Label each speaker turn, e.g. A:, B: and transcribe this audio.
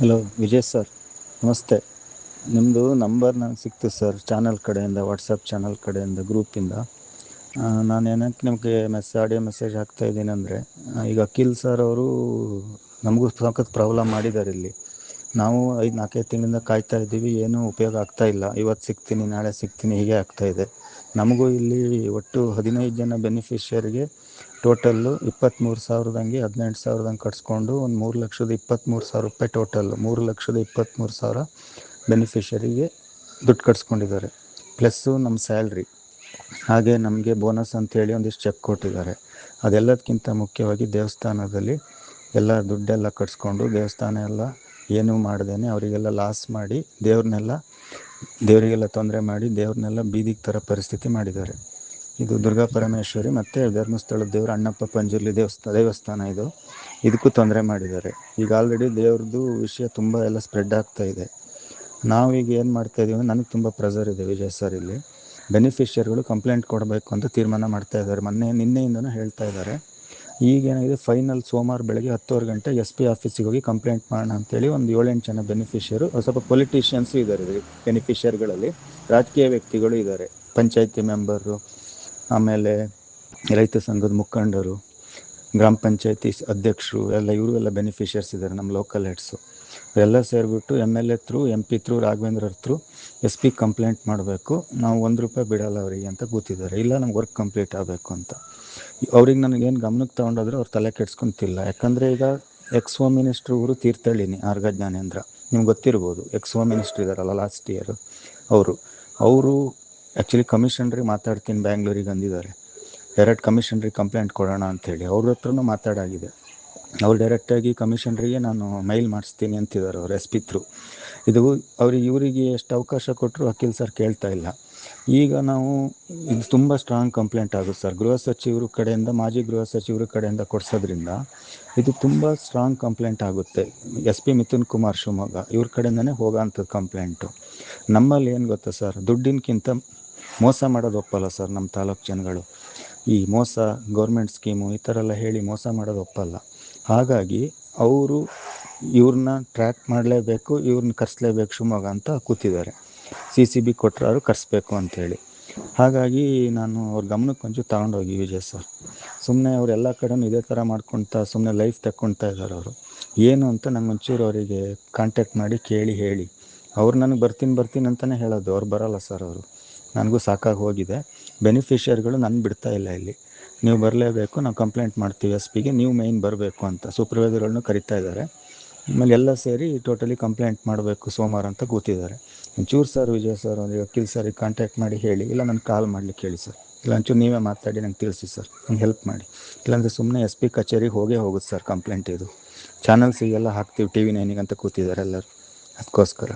A: Hello Vijay sir ನಮಸ್ತೆ ನಿಮ್ಮದು number ನನಗೆ ಸಿಕ್ತು ಸರ್ ಚಾನಲ್ ಕಡೆಯಿಂದ ವಾಟ್ಸಪ್ ಚಾನಲ್ ಕಡೆಯಿಂದ ಗ್ರೂಪಿಂದ ನಾನು ಏನಕ್ಕೆ ನಿಮಗೆ ಮೆಸ್ ಆಡಿಯೋ ಮೆಸೇಜ್ ಹಾಕ್ತಾಯಿದ್ದೀನಿ ಅಂದರೆ ಈಗ ಅಖಿಲ್ ಸರ್ ಅವರು ನಮಗೂ ಸಖತ್ ಪ್ರಾಬ್ಲಮ್ ಮಾಡಿದ್ದಾರೆ ಇಲ್ಲಿ. ನಾವು ಐದು, ನಾಲ್ಕೈದು ತಿಂಗಳಿಂದ ಕಾಯ್ತಾ ಇದ್ದೀವಿ, ಏನೂ ಉಪಯೋಗ ಆಗ್ತಾ ಇಲ್ಲ. ಇವತ್ತು ಸಿಗ್ತೀನಿ ನಾಳೆ ಸಿಗ್ತೀನಿ ಹೀಗೆ ಆಗ್ತಾಯಿದೆ ನಮಗೂ ಇಲ್ಲಿ ಒಟ್ಟು ಹದಿನೈದು ಜನ ಬೆನಿಫಿಷರಿಗೆ ಟೋಟಲ್ಲು ಇಪ್ಪತ್ತ್ಮೂರು ಸಾವಿರದಂಗೆ ಹದಿನೆಂಟು ಸಾವಿರದಂಗೆ ಕಟ್ಸ್ಕೊಂಡು ಒಂದು ಮೂರು ಲಕ್ಷದ ಇಪ್ಪತ್ತ್ಮೂರು ಸಾವಿರ ರೂಪಾಯಿ ಟೋಟಲ್ಲು ಮೂರು ಲಕ್ಷದ ಇಪ್ಪತ್ತ್ಮೂರು ಸಾವಿರ ಬೆನಿಫಿಷರಿಗೆ ದುಡ್ಡು ಕಟ್ಸ್ಕೊಂಡಿದ್ದಾರೆ. ಪ್ಲಸ್ಸು ನಮ್ಮ ಸ್ಯಾಲ್ರಿ ಹಾಗೆ ನಮಗೆ ಬೋನಸ್ ಅಂತೇಳಿ ಒಂದಿಷ್ಟು ಚೆಕ್ ಕೊಟ್ಟಿದ್ದಾರೆ. ಅದೆಲ್ಲದಕ್ಕಿಂತ ಮುಖ್ಯವಾಗಿ ದೇವಸ್ಥಾನದಲ್ಲಿ ಎಲ್ಲ ದುಡ್ಡೆಲ್ಲ ಕಟ್ಸ್ಕೊಂಡು ದೇವಸ್ಥಾನ ಎಲ್ಲ ಏನೂ ಮಾಡ್ದೇನೆ ಅವರಿಗೆಲ್ಲ ಲಾಸ್ ಮಾಡಿ ದೇವ್ರನ್ನೆಲ್ಲ, ದೇವರಿಗೆಲ್ಲ ತೊಂದರೆ ಮಾಡಿ ದೇವ್ರನ್ನೆಲ್ಲ ಬೀದಿಗೆ ಥರ ಪರಿಸ್ಥಿತಿ ಮಾಡಿದ್ದಾರೆ. ಇದು ದುರ್ಗಾ ಪರಮೇಶ್ವರಿ ಮತ್ತು ಧರ್ಮಸ್ಥಳದ ದೇವರು ಅಣ್ಣಪ್ಪ ಪಂಜುರ್ಲಿ ದೇವಸ್ಥಾನ ದೇವಸ್ಥಾನ ಇದು. ಇದಕ್ಕೂ ತೊಂದರೆ ಮಾಡಿದ್ದಾರೆ. ಈಗ ಆಲ್ರೆಡಿ ದೇವ್ರದ್ದು ವಿಷಯ ತುಂಬ ಎಲ್ಲ ಸ್ಪ್ರೆಡ್ ಆಗ್ತಾ ಇದೆ. ನಾವೀಗ ಏನು ಮಾಡ್ತಾ ಇದ್ದೀವಿ ನನಗೆ ತುಂಬ ಪ್ರೆಸರ್ ಇದೆ ವಿಜಯ್ ಸರ್ ಇಲ್ಲಿ. ಬೆನಿಫಿಷಿಯರ್ಗಳು ಕಂಪ್ಲೇಂಟ್ ಕೊಡಬೇಕು ಅಂತ ತೀರ್ಮಾನ ಮಾಡ್ತಾ ಇದ್ದಾರೆ. ಮೊನ್ನೆ, ನಿನ್ನೆಯಿಂದನೂ ಹೇಳ್ತಾ ಇದ್ದಾರೆ. ಈಗೇನಾಗಿದೆ ಫೈನಲ್ ಸೋಮವಾರ ಬೆಳಗ್ಗೆ ಹತ್ತುವರೆ ಗಂಟೆ ಎಸ್ ಪಿ ಆಫೀಸಿಗೆ ಹೋಗಿ ಕಂಪ್ಲೇಂಟ್ ಮಾಡೋಣ ಅಂತೇಳಿ ಒಂದು ಏಳೆಂಟು ಜನ ಬೆನಿಫಿಷಿಯರು ಸ್ವಲ್ಪ ಪೊಲಿಟಿಷಿಯನ್ಸು ಇದ್ದಾರೆ ಬೆನಿಫಿಷಿಯರ್ಗಳಲ್ಲಿ ರಾಜಕೀಯ ವ್ಯಕ್ತಿಗಳು ಇದ್ದಾರೆ. ಪಂಚಾಯಿತಿ ಮೆಂಬರು ಆಮೇಲೆ ರೈತ ಸಂಘದ ಮುಖಂಡರು, ಗ್ರಾಮ ಪಂಚಾಯತಿ ಅಧ್ಯಕ್ಷರು, ಎಲ್ಲ ಇವರು ಎಲ್ಲ ಬೆನಿಫಿಷಿಯರ್ಸ್ ಇದ್ದಾರೆ ನಮ್ಮ ಲೋಕಲ್ ಹೆಡ್ಸು ಎಲ್ಲ ಸೇರಿಬಿಟ್ಟು M L A through M P through Raghavendra through S P complaint ಮಾಡಬೇಕು. ನಾವು ಒಂದು ರೂಪಾಯಿ ಬಿಡಲ್ಲ ಅವರಿಗೆ ಅಂತ ಕೂತಿದ್ದಾರೆ. ಇಲ್ಲ ನಮ್ಗೆ ವರ್ಕ್ ಕಂಪ್ಲೀಟ್ ಆಗಬೇಕು ಅಂತ. ಅವ್ರಿಗೆ ನನಗೇನು ಗಮನಕ್ಕೆ ತೊಗೊಂಡಾದ್ರೆ ಅವ್ರು ತಲೆ ಕೆಡ್ಸ್ಕೊಂತಿಲ್ಲ. ಯಾಕಂದರೆ ಈಗ ಎಕ್ಸ್ ಹೋಮ್ ಮಿನಿಸ್ಟ್ರು ಊರು ತೀರ್ಥಹಳ್ಳಿನಿ, ಆರ್ಗ ಜ್ಞಾನೇಂದ್ರ. ನಿಮ್ಗೆ ಗೊತ್ತಿರ್ಬೋದು ಎಕ್ಸ್ ಹೋಮ್ ಮಿನಿಸ್ಟ್ರ್ ಇದ್ದಾರಲ್ಲ ಲಾಸ್ಟ್ ಇಯರ್ ಅವರು. ಅವರು ಆ್ಯಕ್ಚುಲಿ ಕಮಿಷನ್ರಿಗೆ ಮಾತಾಡ್ತೀನಿ ಬ್ಯಾಂಗ್ಳೂರಿಗೆ ಅಂದಿದ್ದಾರೆ. ಡೈರೆಕ್ಟ್ ಕಮಿಷನ್ರಿಗೆ ಕಂಪ್ಲೇಂಟ್ ಕೊಡೋಣ ಅಂಥೇಳಿ ಅವ್ರ ಹತ್ರನೂ ಮಾತಾಡಾಗಿದೆ. ಅವ್ರು ಡೈರೆಕ್ಟಾಗಿ ಕಮಿಷನ್ರಿಗೆ ನಾನು ಮೈಲ್ ಮಾಡಿಸ್ತೀನಿ ಅಂತಿದ್ದಾರೆ ಅವ್ರು ಎಸ್ ಪಿ ಥ್ರೂ ಇದು ಅವ್ರಿಗೆ ಇವರಿಗೆ ಎಷ್ಟು ಅವಕಾಶ ಕೊಟ್ಟರು ಅಖಿಲ್ ಸರ್ ಕೇಳ್ತಾ ಇಲ್ಲ. ಈಗ ನಾವು ಇದು ತುಂಬ ಸ್ಟ್ರಾಂಗ್ ಕಂಪ್ಲೇಂಟ್ ಆಗುತ್ತೆ ಸರ್ ಗೃಹ ಸಚಿವರು ಕಡೆಯಿಂದ, ಮಾಜಿ ಗೃಹ ಸಚಿವರು ಕಡೆಯಿಂದ ಕೊಡಿಸೋದ್ರಿಂದ ಇದು ತುಂಬ ಸ್ಟ್ರಾಂಗ್ ಕಂಪ್ಲೇಂಟ್ ಆಗುತ್ತೆ. ಎಸ್ ಪಿ ಮಿಥುನ್ ಕುಮಾರ್ ಶಿವಮೊಗ್ಗ, ಇವ್ರ ಕಡೆಯಿಂದನೇ ಹೋಗೋಂಥದ್ದು ಕಂಪ್ಲೇಂಟು ನಮ್ಮಲ್ಲಿ ಏನು ಗೊತ್ತಾ ಸರ್? ದುಡ್ಡಿನಕ್ಕಿಂತ ಮೋಸ ಮಾಡೋದು ಒಪ್ಪಲ್ಲ ಸರ್ ನಮ್ಮ ತಾಲೂಕು ಜನಗಳು. ಈ ಮೋಸ ಗೌರ್ಮೆಂಟ್ ಸ್ಕೀಮು ಈ ಥರ ಎಲ್ಲ ಹೇಳಿ ಮೋಸ ಮಾಡೋದು ಒಪ್ಪಲ್ಲ. ಹಾಗಾಗಿ ಅವರು ಇವ್ರನ್ನ ಟ್ರ್ಯಾಕ್ ಮಾಡಲೇಬೇಕು ಇವ್ರನ್ನ ಕರೆಸ್ಲೇಬೇಕು ಶಿವಮೊಗ್ಗ ಅಂತ ಕೂತಿದ್ದಾರೆ. ಸಿ ಸಿ ಬಿ ಕೊಟ್ಟರು ಕರೆಸ್ಬೇಕು ಅಂಥೇಳಿ ಹಾಗಾಗಿ ನಾನು ಅವ್ರ ಗಮನಕ್ಕೆ ಒಂಚೂರು ತಗೊಂಡೋಗಿ ವಿಜಯ್ ಸರ್. ಸುಮ್ಮನೆ ಅವ್ರು ಎಲ್ಲ ಕಡೆನೂ ಇದೇ ಥರ ಮಾಡ್ಕೊಳ್ತಾ ಸುಮ್ಮನೆ ಲೈಫ್ ತಗೊಳ್ತಾ ಇದ್ದಾರೆ ಅವರು. ಏನು ಅಂತ ನಂಗೆ ಒಂಚೂರು ಅವರಿಗೆ ಕಾಂಟ್ಯಾಕ್ಟ್ ಮಾಡಿ ಕೇಳಿ ಹೇಳಿ. ಅವ್ರು ನನಗೆ ಬರ್ತೀನಿ ಬರ್ತೀನಿ ಅಂತಲೇ ಹೇಳೋದು. ಅವ್ರು ಬರೋಲ್ಲ ಸರ್ ಅವರು. ನನಗೂ ಸಾಕಾಗಿ ಹೋಗಿದೆ. ಬೆನಿಫಿಷಿಯರ್ಗಳು ನನ್ನ ಬಿಡ್ತಾ ಇಲ್ಲ ಇಲ್ಲಿ. ನೀವು ಬರಲೇಬೇಕು, ನಾವು ಕಂಪ್ಲೇಂಟ್ ಮಾಡ್ತೀವಿ ಎಸ್ ಪಿಗೆ ನೀವು ಮೈನ್ ಬರಬೇಕು ಅಂತ. ಸೂಪರ್ವೈಸರ್ಗಳನ್ನು ಕರಿತಾ ಇದ್ದಾರೆ ಆಮೇಲೆ ಎಲ್ಲ ಸೇರಿ ಟೋಟಲಿ ಕಂಪ್ಲೇಂಟ್ ಮಾಡಬೇಕು ಸೋಮವಾರ ಅಂತ ಕೂತಿದ್ದಾರೆ. ಒಂಚೂರು ಸರ್ ವಿಜಯ್ ಸರ್, ಒಂದು ವಕೀಲ್ ಸರಿಗೆ ಕಾಂಟ್ಯಾಕ್ಟ್ ಮಾಡಿ ಹೇಳಿ. ಇಲ್ಲ ನಾನು ಕಾಲ್ ಮಾಡ್ಲಿಕ್ಕೆ ಹೇಳಿ ಸರ್. ಇಲ್ಲ ಒಂಚೂರು ನೀವೇ ಮಾತಾಡಿ, ನಂಗೆ ತಿಳಿಸಿ ಸರ್. ನಂಗೆ ಹೆಲ್ಪ್ ಮಾಡಿ. ಇಲ್ಲಾಂದರೆ ಸುಮ್ಮನೆ ಎಸ್ ಪಿ ಕಚೇರಿಗೆ ಹೋಗೇ ಹೋಗುತ್ತೆ ಸರ್ ಕಂಪ್ಲೇಂಟ್ ಇದು. ಚಾನಲ್ಸಿಗೆಲ್ಲ ಹಾಕ್ತೀವಿ ಟಿ ವಿ ನೈನಿಗೆ ಅಂತ ಕೂತಿದ್ದಾರೆ ಎಲ್ಲರೂ. ಅದಕ್ಕೋಸ್ಕರ